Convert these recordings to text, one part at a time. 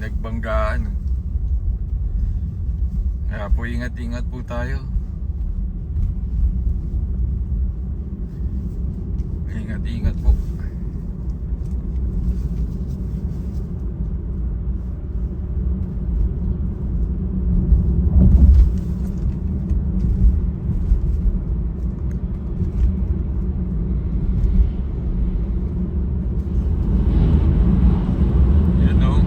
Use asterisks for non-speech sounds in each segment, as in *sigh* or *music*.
nagbanggaan. Kaya po ingat-ingat po tayo. Ingat-ingat po. You know,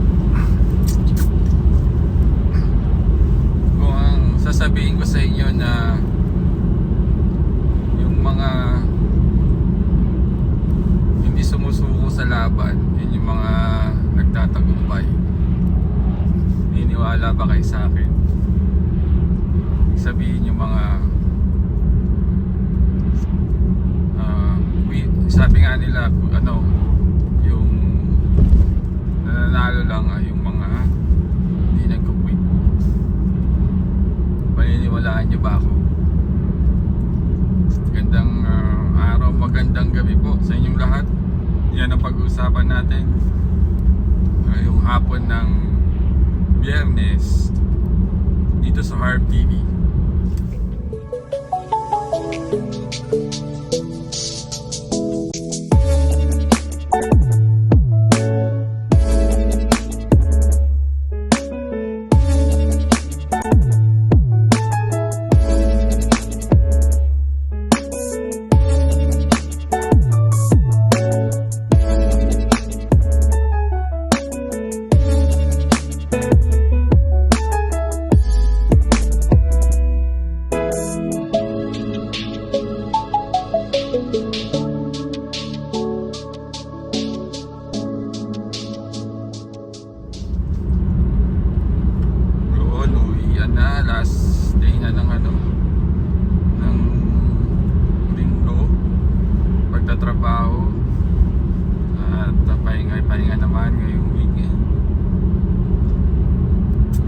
kung ang sasabihin ko sa inyo na yung mga hindi sumusuko sa laban, yun yung mga nagtatagumpay. Niniwala ba kayo sa akin? Sabihin yung mga ah, we, sabi nga nila ano yung nananalo lang ay yung mga hindi nagko-quit. Paniniwalaan niyo ba ako? Gandang ah, araw, magandang gabi po sa inyong lahat. Yan ang pag-uusapan natin. Ah, yung hapon ng biyernes dito sa Harp TV.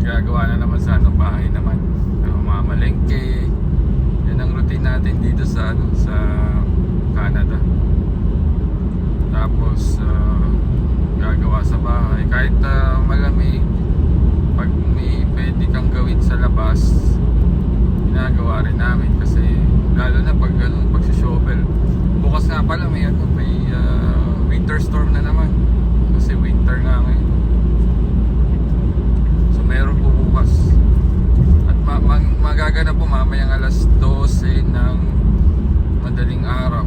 Gagawa na naman sa ano, bahay naman. Uh, mamalengke. Yan ang routine natin dito sa ano, sa Canada. Tapos uh, gagawa sa bahay. Kahit uh, malamig, pag may pwede kang gawin sa labas, ginagawa rin namin kasi lalo na pag ano, pag shovel. Bukas nga pala may ano, may ah, winter storm na naman. Kasi winter nga ngayon. So meron po bukas. At ma- mag- magaganap po mamayang alas 12 ng madaling araw.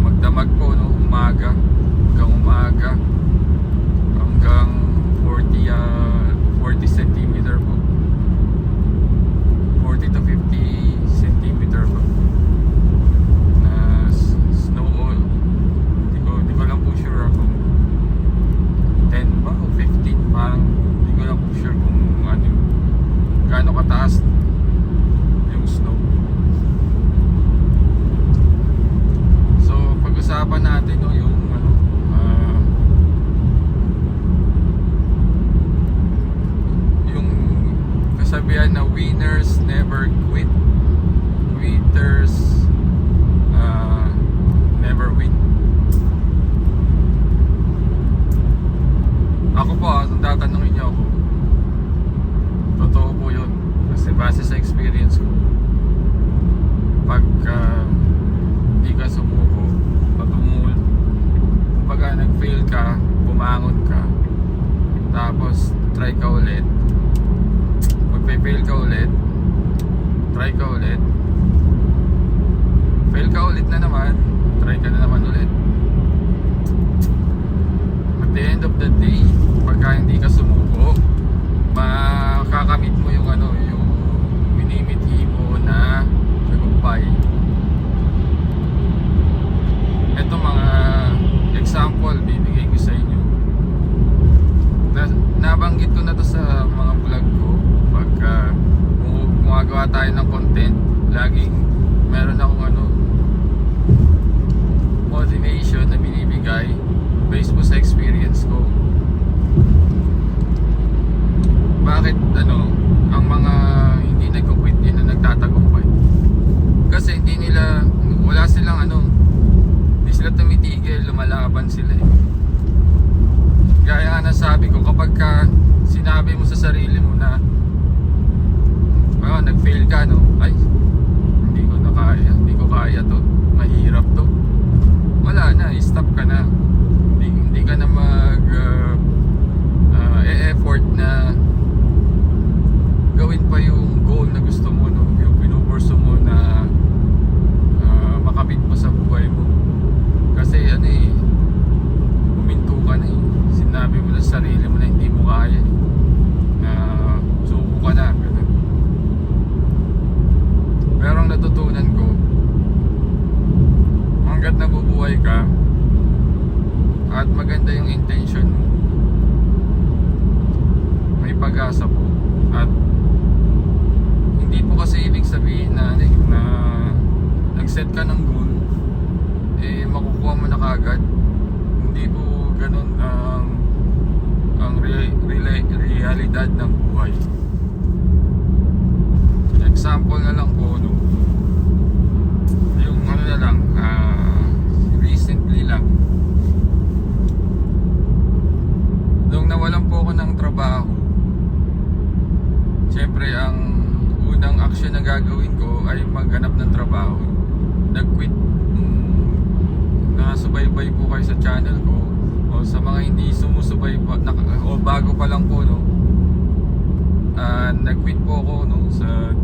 Magdamag po no, umaga hanggang umaga hanggang 40 ah, 40 centimeter po 40 to 50 centimeter po na s- snow all di ko, di ko lang po sure kung 10 ba o 15 parang di ko lang po sure kung ano yung gaano kataas yung snow so pag-usapan natin no, yung ano ah, yung kasabihan na winners never quit quitters uh, never win ako po ah, kung tatanungin niyo ako totoo po yun kasi base sa experience ko pag ah, hindi ka sumuko pag umul kumbaga nag-fail ka bumangon ka tapos try ka ulit. Magpe-fail ka ulit. Try ka ulit. Fail ka ulit na naman. Try ka na naman ulit. At the end of the day pagka hindi ka sumuko makakamit mo yung ano yung minimithi mo na tagumpay. Ito mga example bibigay ko sa inyo na, nabanggit ko na to sa mga vlog ko. Pagka uh, gumagawa tayo ng content laging meron akong ano motivation na binibigay based po sa experience ko. Bakit ano ang mga hindi nagko-quit din na nagtatagumpay? Kasi hindi nila wala silang ano hindi sila tumitigil lumalaban sila eh gaya nga nasabi ko kapag ka sin sinabi mo sa sarili mo na ah, nag-fail ka, no? Ay, hindi ko na kaya. Hindi ko kaya to. Mahirap to. Wala na, stop ka na. Hindi, hindi ka na mag uh, uh, e-effort na gawin pa yung goal na gusto mo, no? Yung pinupurso mo na uh, makamit mo sa buhay mo. Kasi ano eh, huminto ka na eh. Sinabi mo na sa sarili mo na hindi mo kaya eh. Na suko ka na. Ganun. Pero ang natutunan ko, hanggat nabubuhay ka, at maganda yung intention mo, may pag-asa po. At hindi po kasi ibig sabihin na, na nag-set ka ng goal, eh makukuha mo na kagad. Hindi po ganun ang ang re, rela- realidad ng buhay. Example na lang po, no, yung ano na lang, ah, recently lang, nung nawalan po ako ng trabaho, Siyempre, ang unang action na gagawin ko ay maghanap ng trabaho. Nag-quit. Mm, nakasubaybay po kayo sa channel ko o sa mga hindi sumusubay pa, naka- o bago pa lang po no. Ah, nag-quit po ako no sa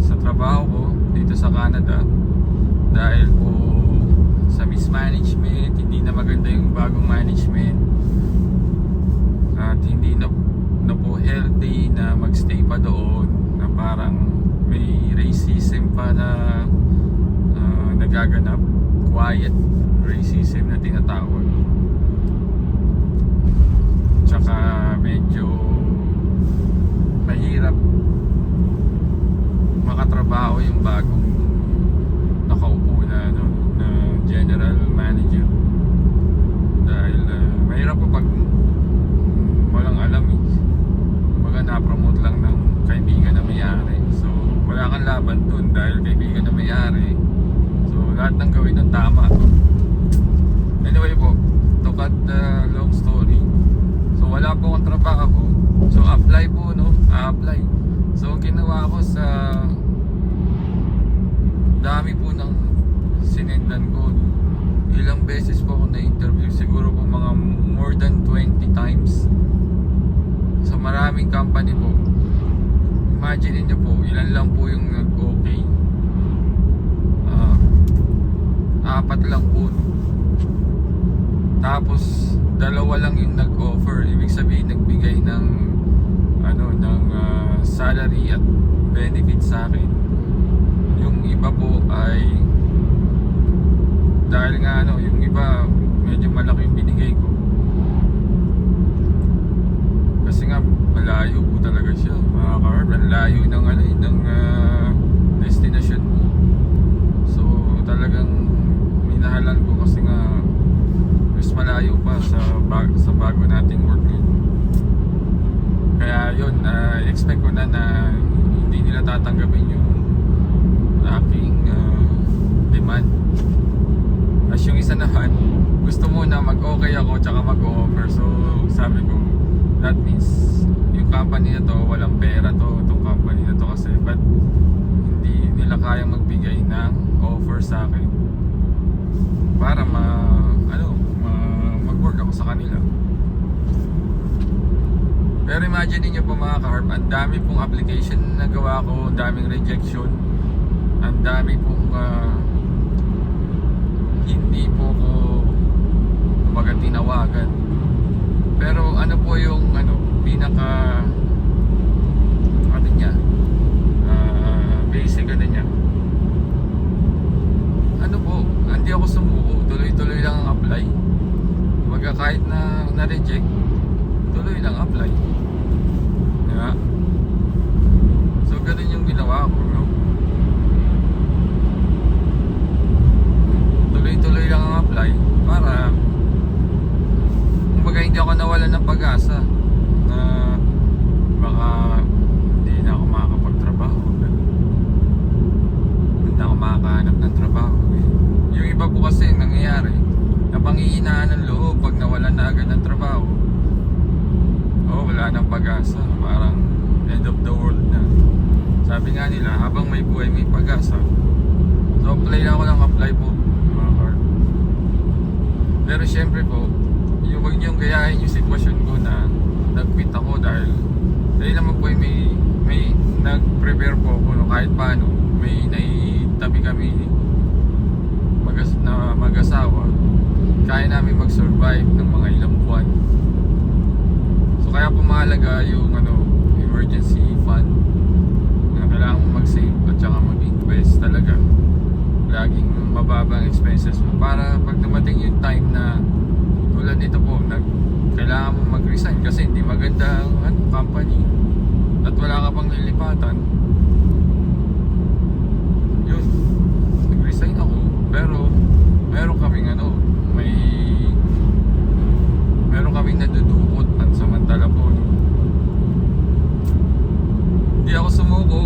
sa trabaho ko dito sa Canada dahil po sa mismanagement, hindi na maganda yung bagong management at hindi na na po healthy na magstay pa doon na parang may racism pa na ah, nagaganap quiet racism na tinatawag tsaka medyo mahirap makatrabaho yung bagong nakaupo na, ano, na general manager dahil ah, mahirap po pag walang alam eh. Baga na-promote lang ng kaibigan na may-ari. So, wala kang laban dun dahil kaibigan na may-ari. So, lahat ng gawin ng tama. Anyway po, to cut the long story. So, wala po akong trabaho. So, apply po, no? A-apply. So, ang ginawa ko sa dami po ng sinendan ko, ilang beses po ako na-interview. Siguro po mga more than 20 times sa maraming company po. Imagine niyo po, ilan lang po yung nag-okay. Ah, apat lang po. Tapos dalawa lang yung nag-offer. Ibig sabihin nagbigay ng ano ng ah, salary at benefit sa akin. Yung iba po ay dahil nga ano, yung iba medyo malaki yung binigay ko. Kasi nga malayo po talaga siya, mga ka-herb. Ang layo ng ano eh, ng ah, destination mo. So talagang minahalan ko kasi nga mas malayo pa sa bag, sa bago nating work eh. Kaya yun, na expect ko na na hindi nila tatanggapin yung aking ah, demand. As yung isa naman, gusto mo na mag-okay ako tsaka mag-offer. So, sabi ko, that means yung company na to, walang pera to, itong company na to kasi but hindi nila kayang magbigay ng offer sa akin para ma, ano, ma, mag-work ako sa kanila. Pero imagine niyo po mga ka-harp, ang dami pong application na gawa ko, daming rejection, ang dami pong ah, hindi po ko kumbaga tinawagan. Pero ano po yung ano pinaka ano niya ah, basic ano niya ano po hindi ako sumuko tuloy-tuloy lang ang apply kumbaga kahit na na-reject tuloy lang apply. Di so ganun yung ginawa ko no? tuloy-tuloy lang ang apply para kumbaga hindi ako nawalan ng pag-asa na baka hindi na ako makakapagtrabaho hindi na ako makakahanap ng trabaho yung iba po kasi nangyayari napangihinaan ng loob pag nawalan na agad ng trabaho oh wala nang pag-asa. Parang end of the world na. Sabi nga nila, habang may buhay may pag-asa. So apply lang ako ng apply po, mga car. Pero syempre po, yung huwag niyong gayahin yung sitwasyon ko na nag-quit ako dahil dahil naman po ay may may nag-prepare po ako no, kahit paano may naitabi kami magas, na mag-asawa. Kaya namin mag-survive ng mga ilang buwan. So kaya po mahalaga yung ano emergency fund na kailangan mo mag-save at saka mag-invest talaga. Laging mababa ang expenses mo para pag dumating yung time na tulad nito po nag kailangan mo mag-resign kasi hindi maganda ang ano, company. At wala ka pang lilipatan yun. Nag-resign ako pero meron kaming ano may meron kaming nadudukot pansamantala po no? hindi ako sumuko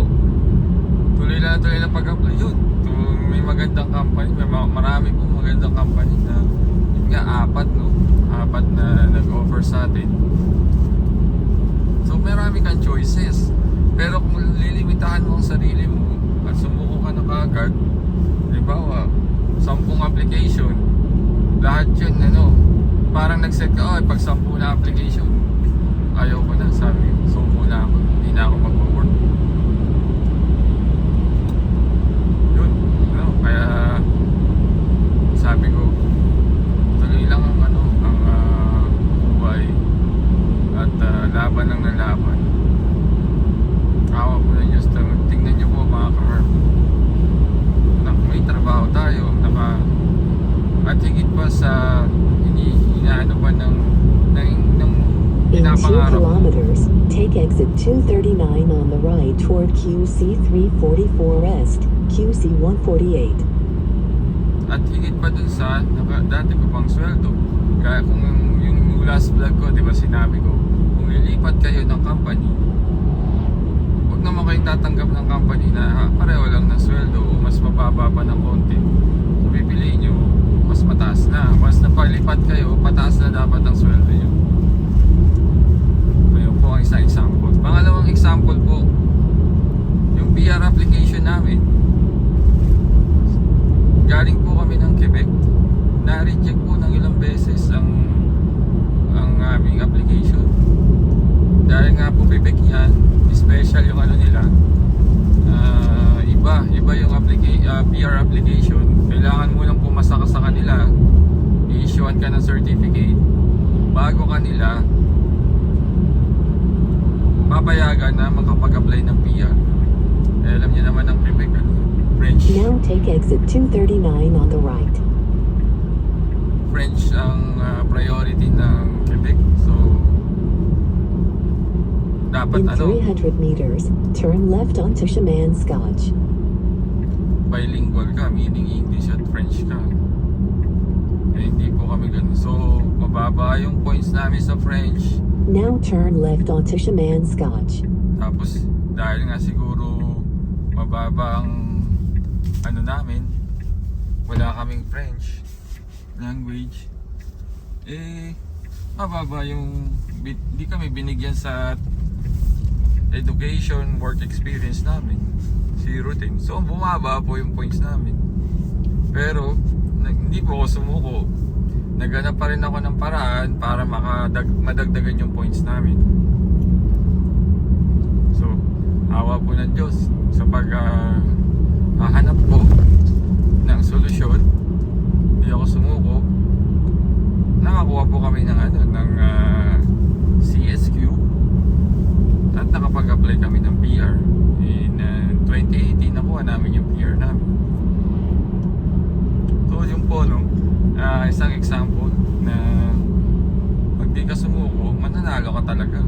tuloy lang tuloy na pag-apply yun Kung may magandang company may ma- marami pong magandang company na yun nga apat no apat na nag-offer sa atin so marami kang choices pero kung lilimitahan mo ang sarili mo at sumuko ka na kagad halimbawa sampung application lahat yun ano parang nag-set ka oh pag sampu na application ayaw ko na sabi sumuko na ako hindi na ako mag-work yun ano kaya sabi ko tuloy lang ang ano ang ah, buhay at ah, laban lang ng laban awa po ng Diyos Tingnan- tingnan nyo po mga ka na may trabaho tayo naka at higit pa sa hindi inaano pa ng ng, ng In 2 pinapangarap kilometers, take exit 239 on the right toward QC 344 Est, QC 148. At higit pa dun sa naka, dati ko pang sweldo. Kaya kung yung, last vlog ko, di ba sinabi ko, kung lilipat kayo ng company, huwag naman kayong tatanggap ng company na ha, pareho lang ng sweldo o mas mababa pa ng konti. So pipiliin nyo, mas mataas na. Once na palipat kayo, pataas na dapat ang sweldo nyo. So yun po ang isang example. Pangalawang example po, PR application namin, galing po kami ng Quebec. Na-reject po ng ilang beses ang ang aming application. Dahil nga po Quebec yan, special yung ano nila. Ah, iba, iba yung applica- ah, PR application. Kailangan mo lang pumasa ka sa kanila, i-issuean ka ng certificate bago kanila papayagan na makapag-apply ng PR. Eh, alam niyo naman ang ano, French. Now take exit 239 on the right. French ang ah, priority ng Quebec. So, dapat In ano, 300 meters, turn left onto Shaman Scotch. bilingual ka, meaning English at French ka. Eh, hindi po kami ganun. So, mababa yung points namin sa French. Now turn left onto Shaman Scotch. Tapos, dahil nga siguro mababa ang ano namin, wala kaming French language. Eh, mababa yung, bi- di kami binigyan sa education, work experience namin. Zero din. So, bumaba po yung points namin. Pero, hindi po ako sumuko. Naghanap pa rin ako ng paraan para makadag madagdagan yung points namin. So, awa po ng Diyos sa pag ah, hahanap po ng solusyon. Hindi ako sumuko. Nakakuha po kami ng ano, ng ah, CSQ at nakapag-apply kami ng PR. In ah, 2018 nakuha namin yung PR namin. So, yun po, no? Ah, isang example na pag di ka sumuko, mananalo ka talaga.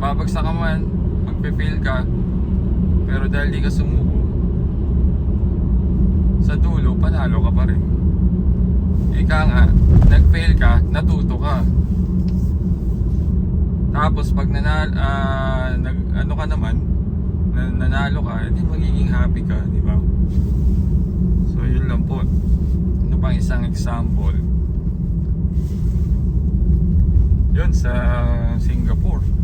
Babagsak ka man, magpe-fail ka, pero dahil di ka sumuko, sa dulo, panalo ka pa rin. Ika nga, nag-fail ka, natuto ka. Tapos pag nanal, ah, nag, ano ka naman, na- nanalo ka, hindi magiging happy ka, di ba? So yun lang po. Ano pang isang example? Yun sa Singapore.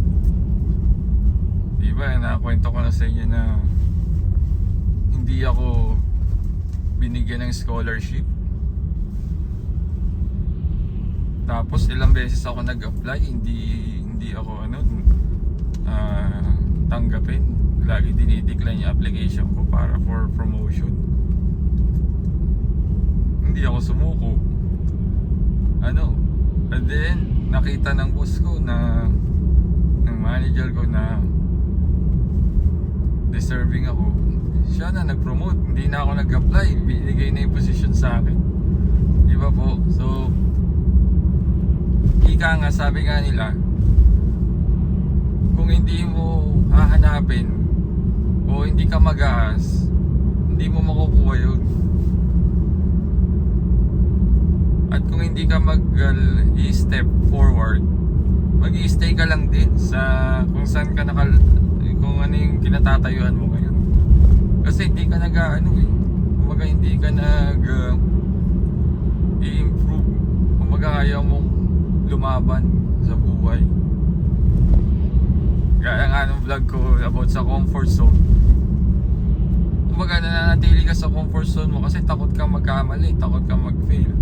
Di ba, nakakwento ko na sa inyo na hindi ako binigyan ng scholarship. Tapos ilang beses ako nag-apply, hindi hindi ako ano ah, tanggapin. Lagi dinidecline yung application ko para for promotion. Hindi ako sumuko. Ano? And then, nakita ng boss ko na ng manager ko na deserving ako. Siya na nag-promote. Hindi na ako nag-apply. Binigay na yung position sa akin. Di ba po? So, ika nga, sabi nga nila, kung hindi mo hahanapin o hindi ka mag-aas, hindi mo makukuha yun. At kung hindi ka mag-step forward, mag-stay ka lang din sa kung saan ka nakal kung ano yung kinatatayuan mo ngayon. Kasi hindi ka nag ano eh. Kumbaga hindi ka nag uh, i-improve. Kumbaga ayaw mong lumaban sa buhay. Gaya nga ng vlog ko about sa comfort zone. Kumbaga nananatili ka sa comfort zone mo kasi takot ka magkamali, takot ka mag-fail.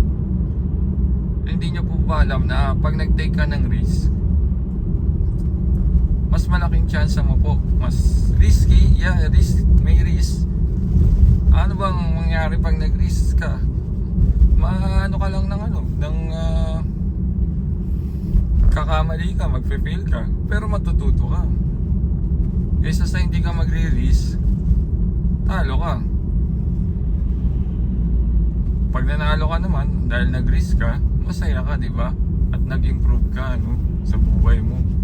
Hindi nyo po ba alam na pag nag-take ka ng risk, mas malaking chance mo po. Mas risky, yeah, risk, may risk. Ano bang mangyari pag nag-risk ka? Maano ka lang ng ano, ng ah, kakamali ka, magpe-fail ka, pero matututo ka. Kaysa sa hindi ka magre-risk, talo ka. Pag nanalo ka naman, dahil nag-risk ka, masaya ka, di ba? At nag-improve ka, no? Sa buhay mo.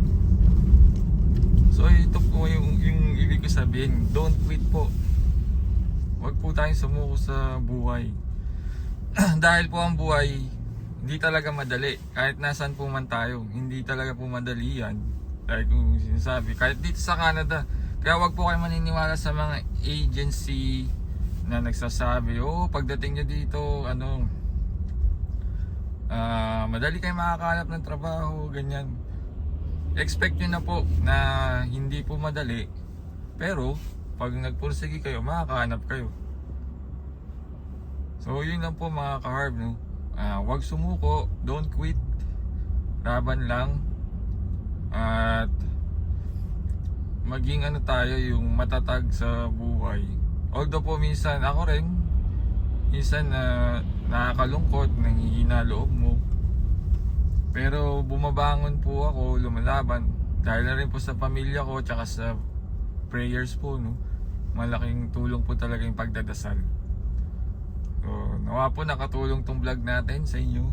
So ito po yung, yung ibig ko sabihin, don't quit po. Huwag po tayong sumuko sa buhay. *clears throat* Dahil po ang buhay, hindi talaga madali. Kahit nasan po man tayo, hindi talaga po madali yan. Dahil kung sinasabi, kahit dito sa Canada, kaya wag po kayo maniniwala sa mga agency na nagsasabi, oh, pagdating nyo dito, ano, ah, madali kayo makakalap ng trabaho, ganyan expect nyo na po na hindi po madali. Pero pag nagpursige kayo makakahanap kayo. So yun lang po mga ka-harb no? Ah, wag sumuko. Don't quit. Laban lang. At maging ano tayo yung matatag sa buhay. Although po minsan ako rin minsan na nakakalungkot nanghihina loob mo pero bumabangon po ako, lumalaban. Dahil na rin po sa pamilya ko, tsaka sa prayers po, no. Malaking tulong po talaga yung pagdadasal. So, nawa po nakatulong tong vlog natin sa inyo.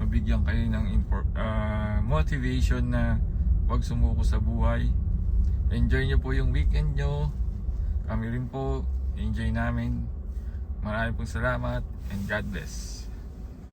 Mabigyan kayo ng info, ah, motivation na wag sumuko sa buhay. Enjoy nyo po yung weekend nyo. Kami rin po, enjoy namin. Maraming pong salamat and God bless.